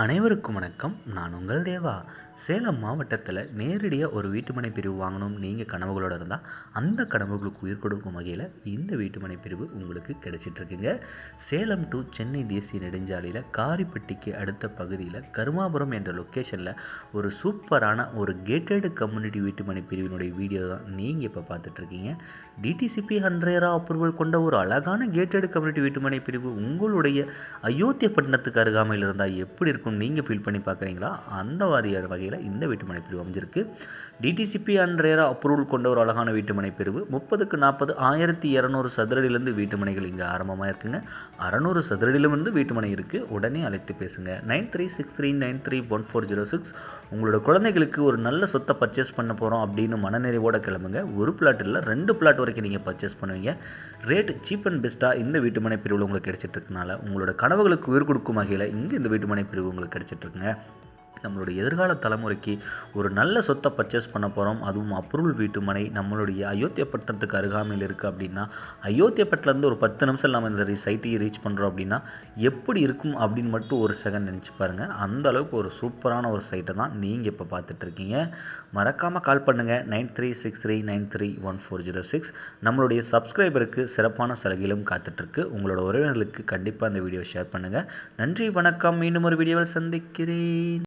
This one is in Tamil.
அனைவருக்கும் வணக்கம். நான் உங்கள் தேவா. சேலம் மாவட்டத்தில் நேரடியாக ஒரு வீட்டுமனை பிரிவு வாங்கணும் நீங்கள் கனவுகளோடு இருந்தால் அந்த கனவுகளுக்கு உயிர் கொடுக்கும் வகையில் இந்த வீட்டுமனை பிரிவு உங்களுக்கு கிடைச்சிட்ருக்குங்க. சேலம் டு சென்னை தேசிய நெடுஞ்சாலையில் காரிப்பட்டிக்கு அடுத்த பகுதியில் கருமாபுரம் என்ற லொக்கேஷனில் ஒரு சூப்பரான ஒரு கேட்டடு கம்யூனிட்டி வீட்டுமனை பிரிவினுடைய வீடியோ தான் நீங்கள் இப்போ பார்த்துட்ருக்கீங்க. டிடிசிபி ஹண்ட்ரேரா அப்ரூவல் கொண்ட ஒரு அழகான கேட்டடு கம்யூனிட்டி வீட்டுமனை பிரிவு உங்களுடைய அயோத்திய பட்டணத்துக்கு அருகாமையில் இருந்தால் எப்படி இருக்கும்? நீங்கள் ஃபீல் பண்ணி பார்க்குறீங்களா அந்த வாரியார் வகையில் இந்த வீட்டுமனை பிரிவு அமைஞ்சிருக்கு. டிடிசிபி அண்ட் ரேரா அப்ரூவல் கொண்ட ஒரு அழகான வீட்டுமனை பிரிவு. முப்பதுக்கு நாற்பது ஆயிரத்தி இரநூறு சதுரடியிலேருந்து வீட்டுமனைகள் இங்கே ஆரம்பமாக இருக்குங்க. அறநூறு சதுரடியிலிருந்து வீட்டுமனை இருக்குது உடனே அழைத்து பேசுங்க. Nine three six three nine three one four zero six. உங்களோட குழந்தைகளுக்கு ஒரு நல்ல சொத்தை பர்ச்சேஸ் பண்ண போகிறோம் அப்படின்னு மனநிறைவோடு கிளம்புங்க. ஒரு பிளாட் இல்லை ரெண்டு பிளாட் வரைக்கும் நீங்கள் பர்ச்சேஸ் பண்ணுவீங்க. ரேட் சீப் அண்ட் பெஸ்ட்டாக இந்த வீட்டுமனை பிரிவில் உங்களுக்கு கிடைச்சிட்டு இருக்கனால உங்களோட கனவுகளுக்கு உயிர் கொடுக்கும் வகையில் இங்கே இந்த வீட்டுமனை பிரிவு உங்களுக்கு கிடச்சிட்ருக்குங்க. நம்மளுடைய எதிர்கால தலைமுறைக்கு ஒரு நல்ல சொத்தை பர்ச்சேஸ் பண்ண போகிறோம் அதுவும் அப்ரூவல் வீட்டு மனை நம்மளுடைய அயோத்தியப்பட்டினத்துக்கு அருகாமையில் இருக்குது அப்படின்னா அயோத்தியப்பட்டிலேருந்து ஒரு பத்து நிமிஷம் நம்ம இந்த சைட்டையை ரீச் பண்ணுறோம் அப்படின்னா எப்படி இருக்கும் அப்படின்னு மட்டும் ஒரு செகண்ட் நினச்சி பாருங்கள் அந்த அளவுக்கு ஒரு சூப்பரான ஒரு சைட்டை தான் நீங்கள் இப்போ பார்த்துட்ருக்கீங்க மறக்காமல் கால் பண்ணுங்கள் nine three six three nine three one four zero six. நம்மளுடைய சப்ஸ்கிரைபருக்கு சிறப்பான சலுகையிலும் காத்துட்ருக்கு உங்களோட உறவினர்களுக்கு கண்டிப்பாக இந்த வீடியோ ஷேர் பண்ணுங்கள் நன்றி வணக்கம். மீண்டும் ஒரு வீடியோவில் சந்திக்கிறேன்.